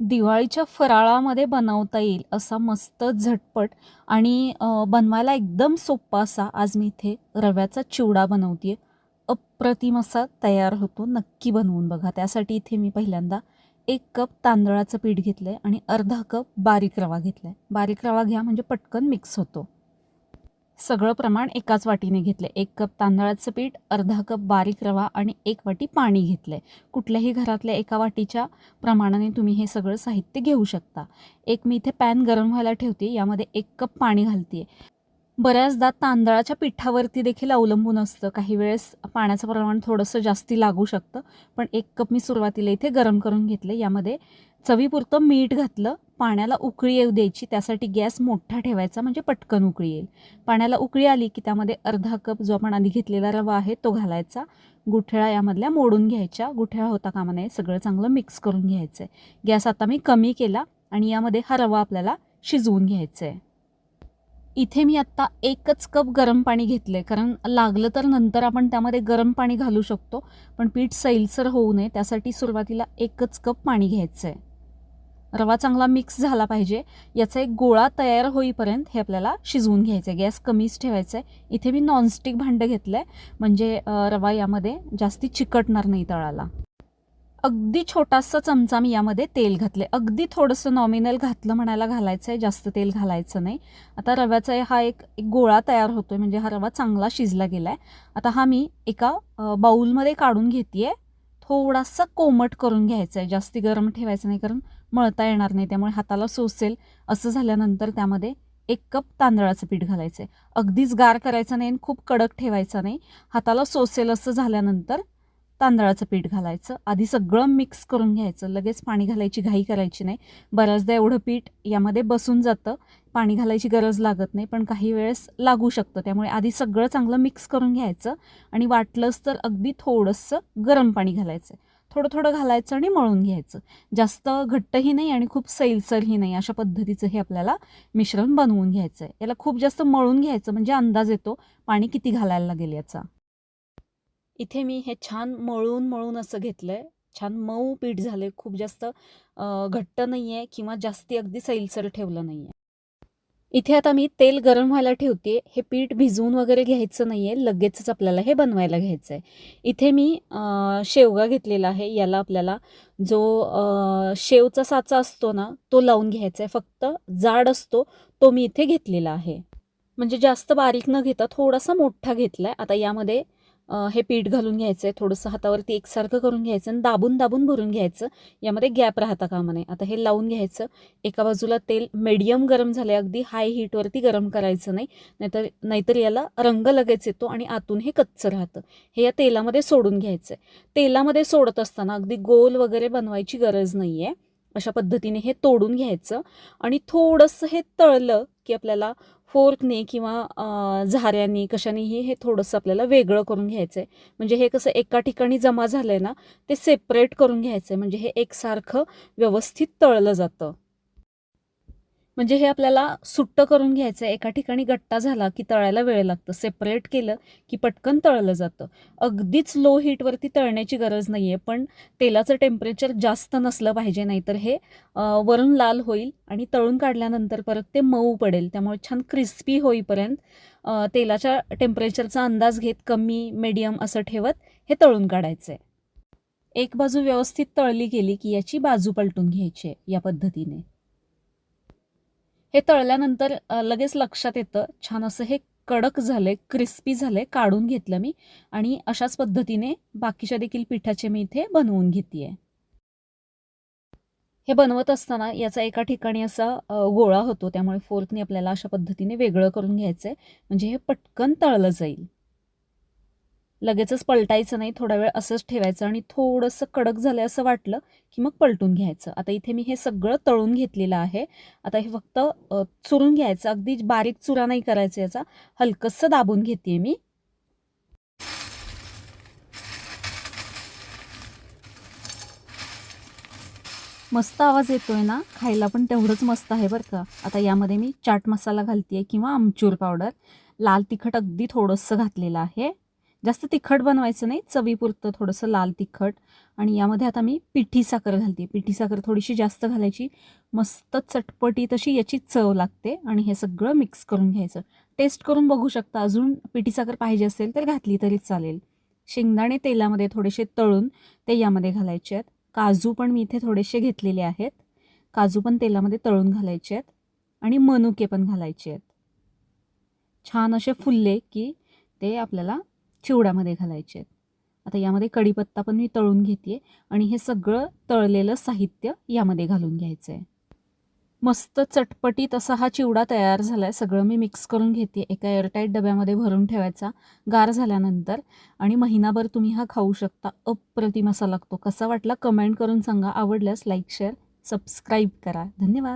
दिवाळीच्या फराळामध्ये बनवता येईल असा मस्त झटपट आणि बनवायला एकदम सोप्पा असा आज मी इथे रव्याचा चिवडा बनवते अप्रतिम असा तयार होतो. नक्की बनवून बघा. त्यासाठी इथे मी पहिल्यांदा एक कप तांदळाचं पीठ घेतलं आहे आणि अर्धा कप बारीक रवा घेतला आहे बारीक रवा घ्या म्हणजे पटकन मिक्स होतो. सगळं प्रमाण एकाच वाटीने घेतलं एक कप तांदळाचं पीठ अर्धा कप बारीक रवा आणि एक वाटी पाणी घेतलं आहे कुठल्याही घरातल्या एका वाटीच्या प्रमाणाने तुम्ही हे सगळं साहित्य घेऊ शकता. एक मी इथे पॅन गरम व्हायला ठेवते यामध्ये एक कप पाणी घालते बऱ्याचदा तांदळाच्या पिठावरती देखील अवलंबून असतं. काही वेळेस पाण्याचं प्रमाण थोडंसं जास्ती लागू शकतं. पण एक कप मी सुरुवातीला इथे गरम करून घेतलं. यामध्ये चवीपुरतं मीठ घातलं. पाण्याला उकळी येऊ द्यायची. त्यासाठी गॅस मोठा ठेवायचा. म्हणजे पटकन उकळी येईल. पाण्याला उकळी आली की त्यामध्ये अर्धा कप जो आपण आधी घेतलेला रवा आहे तो घालायचा. गुठळा यामधल्या मोडून घ्यायच्या. गुठळा होता कामा नये. सगळं चांगलं मिक्स करून घ्यायचं आहे गॅस आता मी कमी केला आणि यामध्ये हा रवा आपल्याला शिजवून घ्यायचा आहे इथे मी आत्ता एकच कप गरम पाणी घेतलं आहे कारण लागलं तर नंतर आपण त्यामध्ये गरम पाणी घालू शकतो पण पीठ सैलसर होऊ नये. त्यासाठी सुरुवातीला एकच कप पाणी घ्यायचं आहे रवा चांगला मिक्स झाला पाहिजे. याचा एक गोळा तयार होईपर्यंत हे आपल्याला शिजवून घ्यायचं आहे गॅस कमीच ठेवायचा आहे इथे मी नॉनस्टिक भांडं घेतलं आहे म्हणजे रवा यामध्ये जास्ती चिकटणार नाही तळाला. अगदी छोटासा चमचा मी यामध्ये तेल घातले अगदी थोडंसं नॉमिनल घातलं म्हणायला घालायचं आहे जास्त तेल घालायचं नाही. आता रव्याचा हा एक एक गोळा तयार होतो आहे म्हणजे हा रवा चांगला शिजला गेला आहे आता हा मी एका बाऊलमध्ये काढून घेते थोडासा कोमट करून घ्यायचा आहे जास्ती गरम ठेवायचं नाही कारण मळता येणार नाही त्यामुळे हाताला सोसेल. असं झाल्यानंतर त्यामध्ये एक कप तांदळाचं पीठ घालायचं आहे अगदीच गार करायचं नाही आणि खूप कडक ठेवायचा नाही. हाताला सोसेल असं झाल्यानंतर तांदळाचं पीठ घालायचं. आधी सगळं मिक्स करून घ्यायचं. लगेच पाणी घालायची घाई करायची नाही. बऱ्याचदा एवढं पीठ यामध्ये बसून जातं. पाणी घालायची गरज लागत नाही पण काही वेळेस लागू शकतं. त्यामुळे आधी सगळं चांगलं मिक्स करून घ्यायचं आणि वाटलंच तर अगदी थोडंसं गरम पाणी घालायचं थोडं थोडं घालायचं आणि मळून घ्यायचं. जास्त घट्टही नाही आणि खूप सैलसरही नाही अशा पद्धतीचं हे आपल्याला मिश्रण बनवून घ्यायचं आहे याला खूप जास्त मळून घ्यायचं म्हणजे अंदाज येतो पाणी किती घालायला लागेल याचा. इथे मी हे छान मळून मळून असं घेतलं आहे छान मऊ पीठ झालं आहे खूप जास्त घट्ट नाही आहे किंवा जास्ती अगदी सैलसर ठेवलं नाही आहे इथे आता मी तेल गरम व्हायला ठेवते. हे पीठ भिजवून वगैरे घ्यायचं नाही आहे लगेचच आपल्याला हे बनवायला घ्यायचं आहे इथे मी शेवगा घेतलेला आहे. याला आपल्याला जो शेवचा साचा असतो ना तो लावून घ्यायचा आहे फक्त जाड असतो तो मी इथे घेतलेला आहे. म्हणजे जास्त बारीक न घेता थोडासा मोठा घेतला आहे आता यामध्ये हे पीठ घालून घ्यायचं आहे थोडंसं हातावरती एकसारखं करून घ्यायचं आणि दाबून दाबून भरून घ्यायचं. यामध्ये गॅप राहता कामा नये. आता हे लावून घ्यायचं. एका बाजूला तेल मीडियम गरम झाले अगदी हाय हीटवरती गरम करायचं नाही. नाहीतर नाहीतर याला रंग लगेच येतो आणि आतून हे कच्चं राहतं. हे या तेलामध्ये सोडून घ्यायचं आहे तेलामध्ये सोडत असताना अगदी गोल वगैरे बनवायची गरज नाही आहे अशा पद्धतीने हे तोडून घ्यायचं आणि थोडंसं हे तळलं की आपल्याला फोर्कने किंवा झाऱ्याने कशानेही हे थोडंसं आपल्याला वेगळं करून घ्यायचं आहे म्हणजे हे कसं एका ठिकाणी जमा झालं आहे ना ते सेपरेट करून घ्यायचं आहे म्हणजे हे एकसारखं व्यवस्थित तळलं जातं. म्हणजे हे आपल्याला सुट्ट करून घ्यायचं आहे एका ठिकाणी गट्टा झाला की तळायला वेळ लागतं. सेपरेट केलं की पटकन तळलं जातं. अगदीच लो हीटवरती तळण्याची गरज नाही आहे पण तेलाचं टेम्परेचर जास्त नसलं पाहिजे नाहीतर हे वरून लाल होईल आणि तळून काढल्यानंतर परत ते मऊ पडेल. त्यामुळे छान क्रिस्पी होईपर्यंत तेलाच्या टेम्परेचरचा अंदाज घेत कमी मेडियम असं ठेवत हे तळून काढायचं आहे एक बाजू व्यवस्थित तळली गेली की याची बाजू पलटून घ्यायची आहे या पद्धतीने. हे तळल्यानंतर लगेच लक्षात येतं छान असं हे कडक झाले क्रिस्पी झाले काढून घेतलं मी आणि अशाच पद्धतीने बाकीच्या देखील पिठाचे मी इथे बनवून घेते हे बनवत असताना याचा एका ठिकाणी असा गोळा होतो त्यामुळे फोर्कने आपल्याला अशा पद्धतीने वेगळं करून घ्यायचं आहे म्हणजे हे पटकन तळलं जाईल. लगेचच पलटायचं नाही थोडा वेळ असंच ठेवायचं आणि थोडंसं कडक झालं असं वाटलं की मग पलटून घ्यायचं. आता इथे मी हे सगळं तळून घेतलेलं आहे. आता हे फक्त चुरून घ्यायचं. अगदी बारीक चुरा नाही करायचं याचा. हलकंसं दाबून घेते मी. मस्त आवाज येतोय ना? खायला पण तेवढंच मस्त आहे बरं का. आता यामध्ये मी चाट मसाला घालते किंवा आमचूर पावडर. लाल तिखट अगदी थोडंसं घातलेलं आहे. जास्त तिखट बनवायचं नाही चवीपुरतं थोडंसं लाल तिखट. आणि यामध्ये आता मी पिठी साखर घालते. पिठी साखर थोडीशी जास्त घालायची. मस्त चटपटी तशी याची चव लागते आणि हे सगळं मिक्स करून घ्यायचं. टेस्ट करून बघू शकता. अजून पिठी साखर पाहिजे असेल तर घातली तरी चालेल. शेंगदाणे तेलामध्ये थोडेसे तळून ते यामध्ये घालायचे आहेत. काजू पण मी इथे थोडेसे घेतलेले आहेत. काजू पण तेलामध्ये तळून घालायचे आहेत. आणि मनुके पण घालायचे आहेत. छान असे फुलले की ते आपल्याला चिवड्यामध्ये घालायचे आहेत. आता यामध्ये कढीपत्ता पण मी तळून घेते आणि हे सगळं तळलेलं साहित्य यामध्ये घालून घ्यायचं आहे मस्त चटपटीत असा हा चिवडा तयार झाला आहे सगळं मी मिक्स करून घेते एका एअरटाईट डब्यामध्ये भरून ठेवायचा. गार झाल्यानंतर आणि महिनाभर तुम्ही हा खाऊ शकता. अप्रतिम असा लागतो. कसा वाटला कमेंट करून सांगा. आवडल्यास लाईक शेअर सबस्क्राईब करा. धन्यवाद.